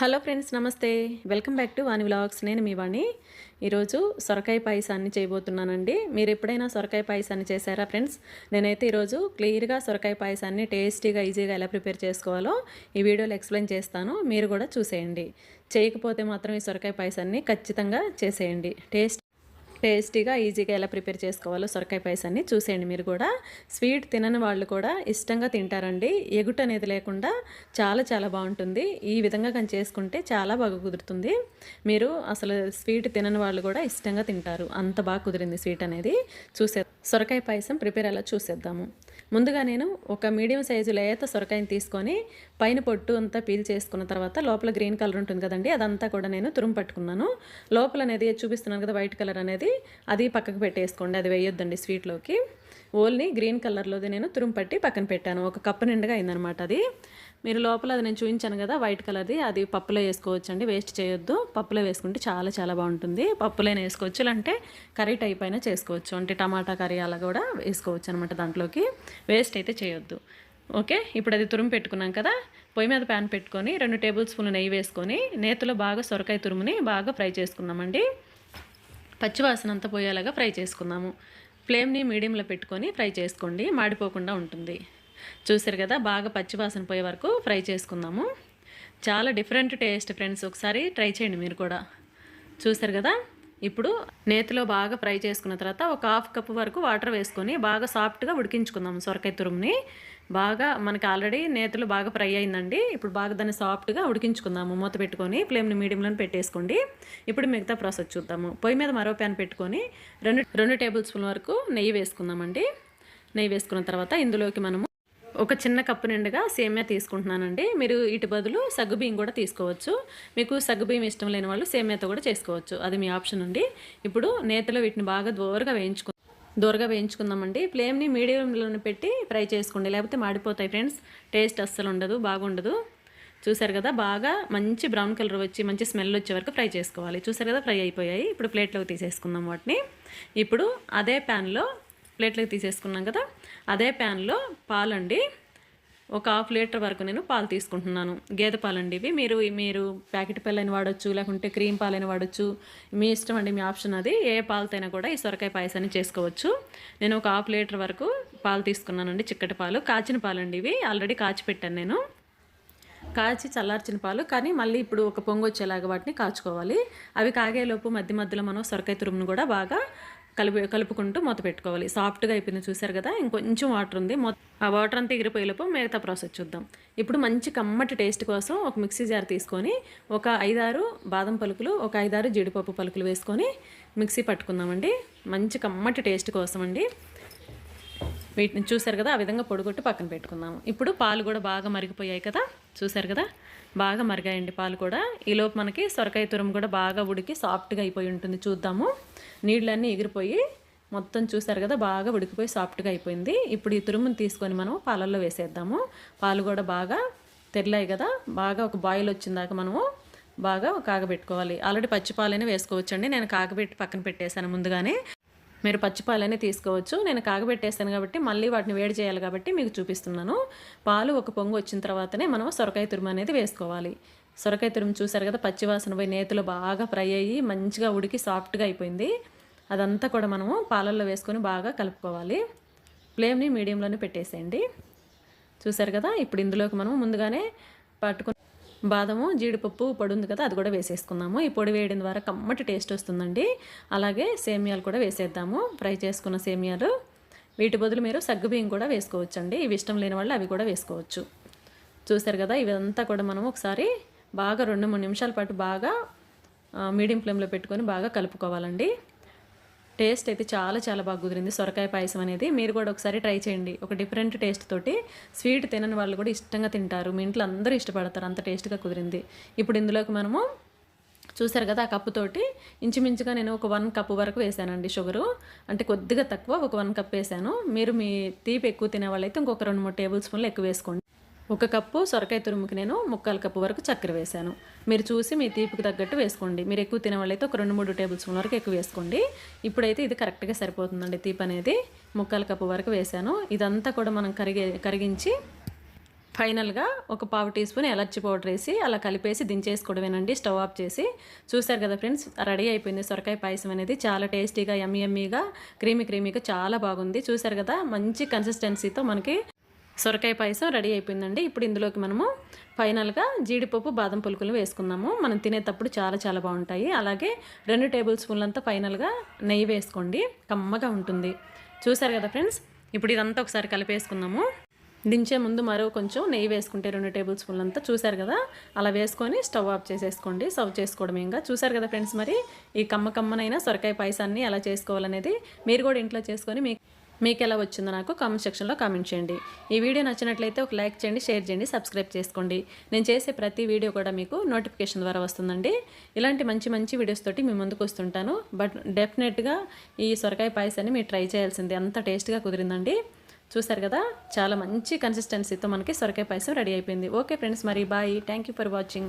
Hello friends నమస్తే. Welcome back to Vani vlogs. నేను మీ వాణి. ఈరోజు సొరకాయ పాయసాన్ని చేయబోతున్నానండి. మీరు ఎప్పుడైనా సొరకాయ పాయసాన్ని చేశారా ఫ్రెండ్స్? నేనైతే ఈరోజు క్లియర్గా సొరకాయ పాయసాన్ని టేస్టీగా ఈజీగా ఎలా ప్రిపేర్ చేసుకోవాలో ఈ వీడియోలో ఎక్స్ప్లెయిన్ చేస్తాను. మీరు కూడా చూసేయండి. చేయకపోతే మాత్రం ఈ సొరకాయ పాయసాన్ని ఖచ్చితంగా చేసేయండి. టేస్ట్ టేస్టీగా ఈజీగా ఎలా ప్రిపేర్ చేసుకోవాలో సొరకాయ పాయసాన్ని చూసేయండి మీరు కూడా. స్వీట్ తినని వాళ్ళు కూడా ఇష్టంగా తింటారండి. ఎగుట అనేది లేకుండా చాలా చాలా బాగుంటుంది. ఈ విధంగా కానీ చేసుకుంటే చాలా బాగా కుదురుతుంది. మీరు అసలు స్వీట్ తినని వాళ్ళు కూడా ఇష్టంగా తింటారు. అంత బాగా కుదిరింది స్వీట్ అనేది. చూసే సొరకాయ పాయసం ప్రిపేర్ ఎలా చూసేద్దాము. ముందుగా నేను ఒక మీడియం సైజు లేత సొరకాయని తీసుకొని పైన పొట్టు అంతా పీల్ చేసుకున్న తర్వాత లోపల గ్రీన్ కలర్ ఉంటుంది కదండి అదంతా కూడా నేను తురుము పట్టుకున్నాను. లోపల అనేది చూపిస్తున్నాను కదా వైట్ కలర్ అనేది. అది పక్కకు పెట్టేసుకోండి. అది వేయొద్దండి స్వీట్లోకి. ఓన్లీ గ్రీన్ కలర్లోది నేను తురుము పట్టి పక్కన పెట్టాను. ఒక కప్పు నిండుగా అయిందనమాట అది. మీరు లోపల అది నేను చూపించాను కదా వైట్ కలర్ది. అది పప్పులో వేసుకోవచ్చండి. వేస్ట్ చేయొద్దు. పప్పులో వేసుకుంటే చాలా చాలా బాగుంటుంది. పప్పులోనే వేసుకోవచ్చు. అంటే కర్రీ టైప్ అయినా చేసుకోవచ్చు. అంటే టమాటా కర్రీ అలా కూడా వేసుకోవచ్చు అనమాట దాంట్లోకి. వేస్ట్ అయితే చేయొద్దు. ఓకే? ఇప్పుడు అది తురుము పెట్టుకున్నాం కదా పొయ్యి మీద ప్యాన్ పెట్టుకొని రెండు టేబుల్ స్పూన్లు నెయ్యి వేసుకొని నేతిలో బాగా సొరకాయ తురుముని బాగా ఫ్రై చేసుకున్నామండి పచ్చివాసన అంతా పోయేలాగా ఫ్రై చేసుకుందాము. ఫ్లేమ్ని మీడియంలో పెట్టుకొని ఫ్రై చేసుకోండి. మాడిపోకుండా ఉంటుంది. చూసారు కదా బాగా పచ్చివాసన పోయే వరకు ఫ్రై చేసుకుందాము. చాలా డిఫరెంట్ టేస్ట్ ఫ్రెండ్స్. ఒకసారి ట్రై చేయండి మీరు కూడా. చూసారు కదా ఇప్పుడు నేతిలో బాగా ఫ్రై చేసుకున్న తర్వాత ఒక హాఫ్ కప్ వరకు వాటర్ వేసుకొని బాగా సాఫ్ట్గా ఉడికించుకుందాం సొరకాయ తురుముని. బాగా మనకి ఆల్రెడీ నేతలు బాగా ఫ్రై అయిందండి. ఇప్పుడు బాగా దాన్ని సాఫ్ట్గా ఉడికించుకుందాము. మూత పెట్టుకొని ఫ్లేమ్ని మీడియంలో పెట్టేసుకోండి. ఇప్పుడు మిగతా ప్రాసెస్ చూద్దాము. పొయ్యి మీద మరో ప్యాన్ పెట్టుకొని రెండు రెండు టేబుల్ స్పూన్ వరకు నెయ్యి వేసుకుందామండి. నెయ్యి వేసుకున్న తర్వాత ఇందులోకి మనము ఒక చిన్న కప్పు నిండుగా సేమియా తీసుకుంటున్నానండి. మీరు ఇటు బదులు సగ్గుబియ్యం కూడా తీసుకోవచ్చు. మీకు సగ్గుబియ్యం ఇష్టం లేని వాళ్ళు సేమియాతో కూడా చేసుకోవచ్చు. అది మీ ఆప్షన్ అండి. ఇప్పుడు నేతలో వీటిని బాగా దూరగా వేయించుకు దూరగా వేయించుకుందామండి. ఫ్లేమ్ని మీడియంలో పెట్టి ఫ్రై చేసుకోండి. లేకపోతే మాడిపోతాయి ఫ్రెండ్స్. టేస్ట్ అస్సలు ఉండదు బాగుండదు. చూసారు కదా బాగా మంచి బ్రౌన్ కలర్ వచ్చి మంచి స్మెల్ వచ్చే వరకు ఫ్రై చేసుకోవాలి. చూసారు కదా ఫ్రై అయిపోయాయి. ఇప్పుడు ప్లేట్లోకి తీసేసుకుందాం వాటిని. ఇప్పుడు అదే ప్యాన్లో ప్లేట్లోకి తీసేసుకున్నాం కదా అదే ప్యాన్లో పాలండి. ఒక హాఫ్ లీటర్ వరకు నేను పాలు తీసుకుంటున్నాను. గేదె పాలండి ఇవి. మీరు మీరు ప్యాకెట్ పాలైన వాడచ్చు లేకుంటే క్రీమ్ పాలైన వాడచ్చు. మీ ఇష్టం అండి మీ ఆప్షన్ అది. ఏ పాలతైనా కూడా ఈ సొరకాయ పాయసాన్ని చేసుకోవచ్చు. నేను ఒక హాఫ్ లీటర్ వరకు పాలు తీసుకున్నానండి చిక్కటి పాలు. కాచిన పాలండి ఇవి. ఆల్రెడీ కాచి పెట్టాను నేను. కాచి చల్లార్చిన పాలు. కానీ మళ్ళీ ఇప్పుడు ఒక పొంగు వచ్చేలాగా వాటిని కాచుకోవాలి. అవి కాగేలోపు మధ్య మధ్యలో మనం సొరకాయ తురుమును కూడా బాగా కలిపి కలుపుకుంటూ మూత పెట్టుకోవాలి. సాఫ్ట్గా అయిపోయింది చూసారు కదా? ఇంకొంచెం వాటర్ ఉంది. ఆ వాటర్ అంతా ఎగిరిపోయేలోపు మిగతా ప్రాసెస్ చూద్దాం. ఇప్పుడు మంచి కమ్మటి టేస్ట్ కోసం ఒక మిక్సీ జార్ తీసుకొని ఒక ఐదారు బాదం పలుకులు ఒక ఐదారు జీడిపప్పు పలుకులు వేసుకొని మిక్సీ పట్టుకుందామండి. మంచి కమ్మటి టేస్ట్ కోసం అండి వీటిని చూసారు కదా ఆ విధంగా పొడిగొట్టి పక్కన పెట్టుకుందాము. ఇప్పుడు పాలు కూడా బాగా మరిగిపోయాయి కదా చూసారు కదా? బాగా మరిగాయండి పాలు కూడా. ఈలోపు మనకి సొరకాయ తురుము కూడా బాగా ఉడికి సాఫ్ట్గా అయిపోయి ఉంటుంది చూద్దాము. నీళ్ళన్నీ ఎగిరిపోయి మొత్తం చూసారు కదా బాగా ఉడికిపోయి సాఫ్ట్గా అయిపోయింది. ఇప్పుడు ఈ తురుమును తీసుకొని మనం పాలల్లో వేసేద్దాము. పాలు కూడా బాగా తెల్లాయి కదా బాగా ఒక బాయిల్ వచ్చిందాక మనము బాగా కాగబెట్టుకోవాలి. ఆల్రెడీ పచ్చి పాలైనా వేసుకోవచ్చండి నేను కాగబెట్టి పక్కన పెట్టేశాను ముందుగానే. మీరు పచ్చిపాలనే తీసుకోవచ్చు. నేను కాగబెట్టేస్తాను కాబట్టి మళ్ళీ వాటిని వేడి చేయాలి కాబట్టి మీకు చూపిస్తున్నాను. పాలు ఒక పొంగు వచ్చిన తర్వాతనే మనం సొరకాయ తురుము అనేది వేసుకోవాలి. సొరకాయ తురుము చూసారు కదా పచ్చివాసన పోయి నేతిలో బాగా ఫ్రై అయ్యి మంచిగా ఉడికి సాఫ్ట్గా అయిపోయింది. అదంతా కూడా మనము పాలల్లో వేసుకొని బాగా కలుపుకోవాలి. ఫ్లేమ్ని మీడియంలోనే పెట్టేసేయండి. చూసారు కదా ఇప్పుడు ఇందులోకి మనం ముందుగానే పట్టుకుని బాదము జీడిపప్పు పొడి ఉంది కదా అది కూడా వేసేసుకున్నాము ఈ పొడి వేయడం ద్వారా కమ్మటి టేస్ట్ వస్తుందండి. అలాగే సేమియాలు కూడా వేసేద్దాము. ఫ్రై చేసుకున్న సేమియాలు. వీటి బదులు మీరు సగ్గుబియ్యం కూడా వేసుకోవచ్చండి. ఇవి ఇష్టం లేని వాళ్ళు అవి కూడా వేసుకోవచ్చు. చూసారు కదా ఇవంతా కూడా మనం ఒకసారి బాగా రెండు మూడు నిమిషాల పాటు బాగా మీడియం ఫ్లేమ్లో పెట్టుకొని బాగా కలుపుకోవాలండి. టేస్ట్ అయితే చాలా చాలా బాగా కుదిరింది. సొరకాయ పాయసం అనేది మీరు కూడా ఒకసారి ట్రై చేయండి. ఒక డిఫరెంట్ టేస్ట్ తోటి స్వీట్ తినని వాళ్ళు కూడా ఇష్టంగా తింటారు. మీ ఇంట్లో అందరూ ఇష్టపడతారు. అంత టేస్ట్గా కుదిరింది. ఇప్పుడు ఇందులోకి మనము చూసారు కదా ఆ కప్పుతోటి ఇంచుమించుగా నేను ఒక వన్ కప్ వరకు వేసానండి షుగరు. అంటే కొద్దిగా తక్కువ ఒక వన్ కప్ వేసాను. మీరు మీ తీపి ఎక్కువ తినే వాళ్ళైతే ఇంకొక రెండు మూడు టేబుల్ స్పూన్లు ఎక్కువ వేసుకోండి. ఒక కప్పు సొరకాయ తురుముకి నేను ముక్కాల కప్పు వరకు చక్కెర వేశాను. మీరు చూసి మీ తీపికి తగ్గట్టు వేసుకోండి. మీరు ఎక్కువ తినే వాళ్ళైతే ఒక రెండు మూడు టేబుల్ స్పూన్ వరకు ఎక్కువ వేసుకోండి. ఇప్పుడైతే ఇది కరెక్ట్గా సరిపోతుందండి తీపి అనేది. ముక్కాల కప్పు వరకు వేశాను. ఇదంతా కూడా మనం కరిగే కరిగించి ఫైనల్గా ఒక పావు టీ స్పూన్ ఎలర్జీ పౌడర్ వేసి అలా కలిపేసి దించేసుకోవడమేనండి. స్టవ్ ఆఫ్ చేసి. చూశారు కదా ఫ్రెండ్స్ రెడీ అయిపోయింది సొరకాయ పాయసం అనేది. చాలా టేస్టీగా యమ్మీ క్రీమీ క్రీమీగా చాలా బాగుంది. చూశారు కదా మంచి కన్సిస్టెన్సీతో మనకి సొరకాయ పాయసం రెడీ అయిపోయిందండి. ఇప్పుడు ఇందులోకి మనము ఫైనల్గా జీడిపప్పు బాదం పులుకులు వేసుకుందాము. మనం తినేటప్పుడు చాలా చాలా బాగుంటాయి. అలాగే రెండు టేబుల్ స్పూన్లంతా ఫైనల్గా నెయ్యి వేసుకోండి. కమ్మగా ఉంటుంది. చూసారు కదా ఫ్రెండ్స్ ఇప్పుడు ఇదంతా ఒకసారి కలిపేసుకుందాము. దించే ముందు మరో కొంచెం నెయ్యి వేసుకుంటే రెండు టేబుల్ స్పూన్లు అంతా చూసారు కదా? అలా వేసుకొని స్టవ్ ఆఫ్ చేసేసుకోండి. సర్వ్ చేసుకోవడం ఇంకా. చూసారు కదా ఫ్రెండ్స్ మరి? ఈ కమ్మ కమ్మనైనా సొరకాయ పాయసాన్ని ఎలా చేసుకోవాలనేది మీరు కూడా ఇంట్లో చేసుకొని మీకు మీకు ఎలా వచ్చిందో నాకు కామెంట్ సెక్షన్లో కామెంట్ చేయండి. ఈ వీడియో నచ్చినట్లయితే ఒక లైక్ చేయండి షేర్ చేయండి సబ్స్క్రైబ్ చేసుకోండి. నేను చేసే ప్రతి వీడియో కూడా మీకు నోటిఫికేషన్ ద్వారా వస్తుందండి. ఇలాంటి మంచి మంచి వీడియోస్ తోటి మీ ముందుకు వస్తుంటాను. బట్ డెఫినెట్గా ఈ సొరకాయ పాయసాన్ని మీరు ట్రై చేయాల్సిందే. అంత టేస్ట్గా కుదిరిందండి. చూసారు కదా? చాలా మంచి కన్సిస్టెన్సీతో మనకి సొరకాయ పాయసం రెడీ అయిపోయింది. ఓకే ఫ్రెండ్స్ మరి bye thank you for watching